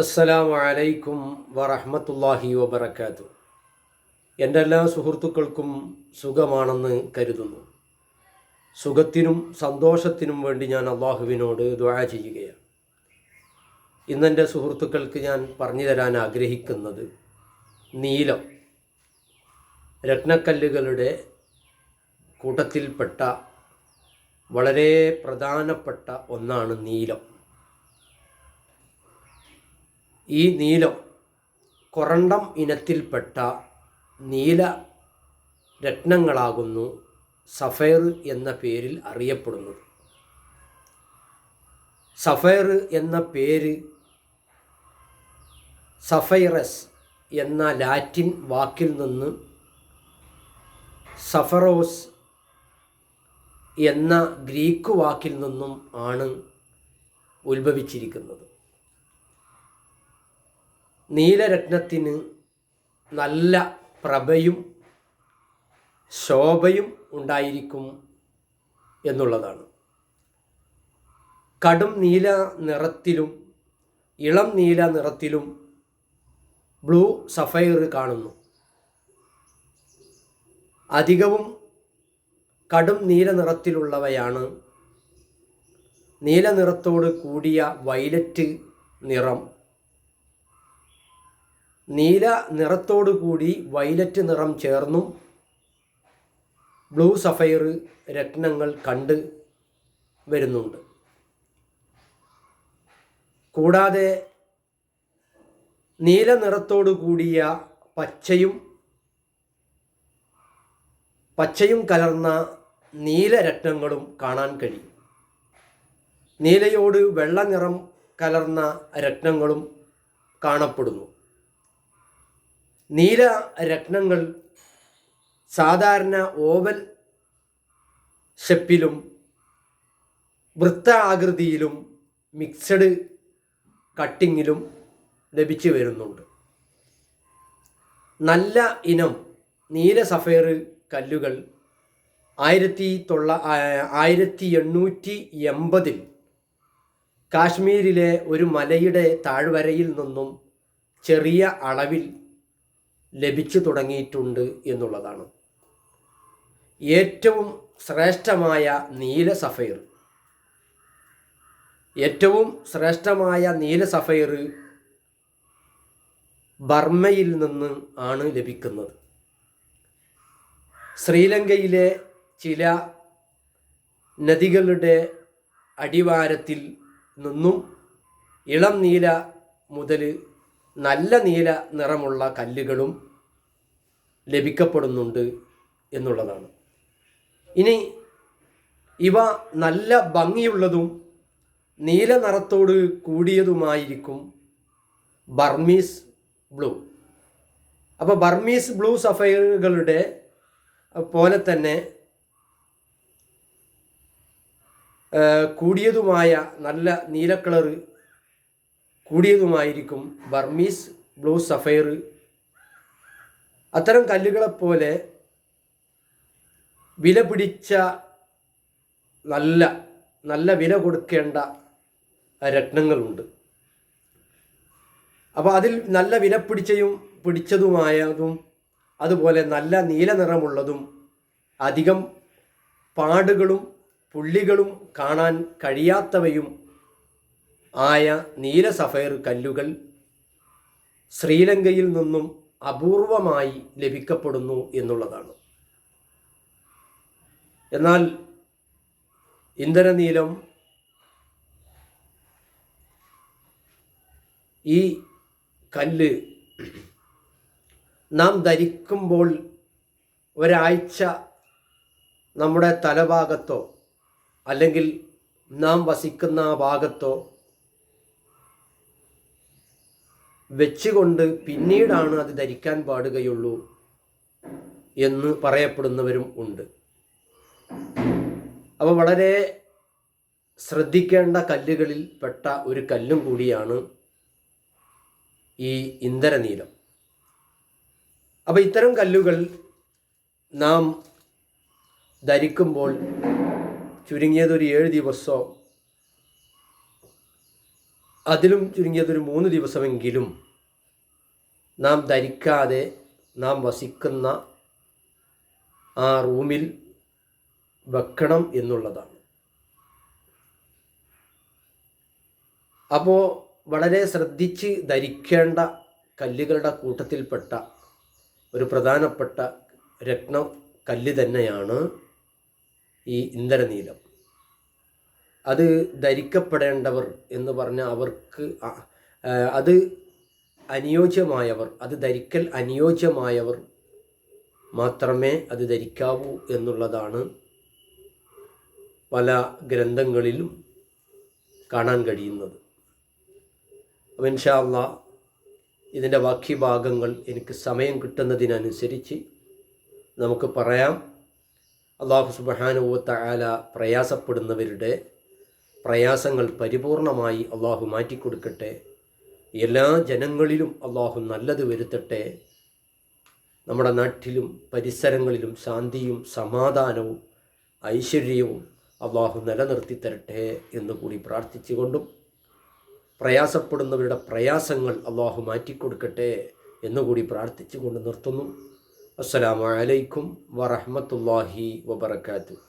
അസ്സലാമു അലൈക്കും വറഹ്മത്തുള്ളാഹി വബർക്കാത്തു എന്റെ എല്ലാ സുഹൃത്തുക്കൾക്കും സുഖമാണെന്ന് കരുതുന്നു. സുഖത്തിനും സന്തോഷത്തിനും വേണ്ടി ഞാൻ അള്ളാഹുവിനോട് ദുആ ചെയ്യുകയാണ്. ഇന്നെന്റെ സുഹൃത്തുക്കൾക്ക് ഞാൻ പറഞ്ഞു തരാൻ ആഗ്രഹിക്കുന്നത് നീലം. രത്നക്കല്ലുകളുടെ കൂട്ടത്തിൽപ്പെട്ട വളരെ പ്രധാനപ്പെട്ട ഒന്നാണ് നീലം. ഈ നീലം കൊറണ്ടം ഇനത്തിൽപ്പെട്ട നീല രത്നങ്ങളാകുന്നു സഫയർ എന്ന പേരിൽ അറിയപ്പെടുന്നത്. സഫയർ എന്ന പേര് സഫൈറസ് എന്ന ലാറ്റിൻ വാക്കിൽ നിന്ന് സഫറോസ് എന്ന ഗ്രീക്ക് വാക്കിൽ നിന്നും ആണ് ഉത്ഭവിച്ചിരിക്കുന്നത്. നീലരത്നത്തിന് നല്ല പ്രഭയും ശോഭയും ഉണ്ടായിരിക്കും എന്നുള്ളതാണ്. കടും നീല നിറത്തിലും ഇളം നീല നിറത്തിലും ബ്ലൂ സഫയർ കാണുന്നു. അധികവും കടും നീല നിറത്തിലുള്ളവയാണ്. നീല നിറത്തോട് കൂടിയ വയലറ്റ് നിറം നീല നിറത്തോടു കൂടി വയലറ്റ് നിറം ചേർന്നും ബ്ലൂ സഫയർ രത്നങ്ങൾ കണ്ട് വരുന്നുണ്ട്. കൂടാതെ നീല നിറത്തോടു കൂടിയ പച്ചയും പച്ചയും കലർന്ന നീലരത്നങ്ങളും കാണാൻ കഴിയും. നീലയോട് വെള്ള നിറം കലർന്ന രത്നങ്ങളും കാണപ്പെടുന്നു. നീല രത്നങ്ങൾ സാധാരണ ഓവൽ ഷെപ്പിലും വൃത്ത ആകൃതിയിലും മിക്സഡ് കട്ടിങ്ങിലും ലഭിച്ചു വരുന്നുണ്ട്. നല്ല ഇനം നീല സഫേർ കല്ലുകൾ ആയിരത്തി തൊള്ള ആയിരത്തി എണ്ണൂറ്റി എൺപതിൽ കാശ്മീരിലെ ഒരു മലയുടെ താഴ്വരയിൽ നിന്നും ചെറിയ അളവിൽ ലഭിച്ചു തുടങ്ങിയിട്ടുണ്ട് എന്നുള്ളതാണ്. ഏറ്റവും ശ്രേഷ്ഠമായ നീല സഫയർ. ഏറ്റവും ശ്രേഷ്ഠമായ നീല സഫയർ ബർമ്മയിൽ നിന്ന് ആണ് ലഭിക്കുന്നത്. ശ്രീലങ്കയിലെ ചില നദികളുടെ അടിവാരത്തിൽ നിന്നും ഇളം നീല മുതൽ നല്ല നീല നിറമുള്ള കല്ലുകളും ലഭിക്കപ്പെടുന്നുണ്ട് എന്നുള്ളതാണ്. ഇനി ഇവ നല്ല ഭംഗിയുള്ളതും നീല നിറത്തോട് കൂടിയതുമായിരിക്കും ബർമീസ് ബ്ലൂ. അപ്പോൾ ബർമീസ് ബ്ലൂ സഫയറുകളുടെ പോലെ തന്നെ കൂടിയതുമായ നല്ല നീല കൂടിയതുമായിരിക്കും ബർമീസ് ബ്ലൂ സഫയർ അത്തരം കല്ലുകളെപ്പോലെ വില പിടിച്ച നല്ല നല്ല വില കൊടുക്കേണ്ട രത്നങ്ങളുണ്ട്. അപ്പോൾ അതിൽ നല്ല വില പിടിച്ചയും പിടിച്ചതുമായതും അതുപോലെ നല്ല നീല നിറമുള്ളതും അധികം പാടുകളും പുള്ളികളും കാണാൻ കഴിയാത്തവയും ആയ നീല സഫയർ കല്ലുകൾ ശ്രീലങ്കയിൽ നിന്നും അപൂർവമായി ലഭിക്കപ്പെടുന്നു എന്നുള്ളതാണ്. എന്നാൽ ഇന്ധനനീലം ഈ കല്ല് നാം ധരിക്കുമ്പോൾ ഒരാഴ്ച നമ്മുടെ തലഭാഗത്തോ അല്ലെങ്കിൽ നാം വസിക്കുന്ന ആ ഭാഗത്തോ വെച്ചുകൊണ്ട് പിന്നീടാണ് അത് ധരിക്കാൻ പാടുകയുള്ളൂ എന്ന് പറയപ്പെടുന്നവരും ഉണ്ട്. അപ്പോൾ വളരെ ശ്രദ്ധിക്കേണ്ട കല്ലുകളിൽ പെട്ട ഒരു കല്ലും കൂടിയാണ് ഈ ഇന്ധനനീലം. അപ്പോൾ ഇത്തരം കല്ലുകൾ നാം ധരിക്കുമ്പോൾ ചുരുങ്ങിയതൊരു ഏഴ് ദിവസമോ അതിലും ചുരുങ്ങിയതൊരു മൂന്ന് ദിവസമെങ്കിലും നാം ധരിക്കാതെ നാം വസിക്കുന്ന ആ റൂമിൽ വെക്കണം എന്നുള്ളതാണ്. അപ്പോൾ വളരെ ശ്രദ്ധിച്ച് ധരിക്കേണ്ട കല്ലുകളുടെ കൂട്ടത്തിൽപ്പെട്ട ഒരു പ്രധാനപ്പെട്ട രത്ന കല്ല് തന്നെയാണ് ഈ ഇന്ധനനീലം. അത് ധരിക്കപ്പെടേണ്ടവർ എന്ന് പറഞ്ഞാൽ അവർക്ക് അത് അനുയോജ്യമായവർ അത് ധരിക്കൽ അനുയോജ്യമായവർ മാത്രമേ അത് ധരിക്കാവൂ എന്നുള്ളതാണ് പല ഗ്രന്ഥങ്ങളിലും കാണാൻ കഴിയുന്നത്. അപ്പം ഇതിന്റെ ബാക്കി ഭാഗങ്ങൾ എനിക്ക് സമയം കിട്ടുന്നതിനനുസരിച്ച് നമുക്ക് പറയാം. അള്ളാഹു സുബാനുവത്ത ആല പ്രയാസപ്പെടുന്നവരുടെ പ്രയാസങ്ങൾ പരിപൂർണമായി അള്ളാഹു മാറ്റിക്കൊടുക്കട്ടെ. എല്ലാ ജനങ്ങളിലും അള്ളാഹു നല്ലത് വരുത്തട്ടെ. നമ്മുടെ നാട്ടിലും പരിസരങ്ങളിലും ശാന്തിയും സമാധാനവും ഐശ്വര്യവും അള്ളാഹു നിലനിർത്തി തരട്ടെ എന്ന് കൂടി പ്രാർത്ഥിച്ചുകൊണ്ടും പ്രയാസപ്പെടുന്നവരുടെ പ്രയാസങ്ങൾ അള്ളാഹു മാറ്റിക്കൊടുക്കട്ടെ എന്നുകൂടി പ്രാർത്ഥിച്ചുകൊണ്ട് നിർത്തുന്നു. അസ്സലാമലൈക്കും അലൈക്കും വറഹ്മത്തുള്ളാഹി വബറകാതുഹു.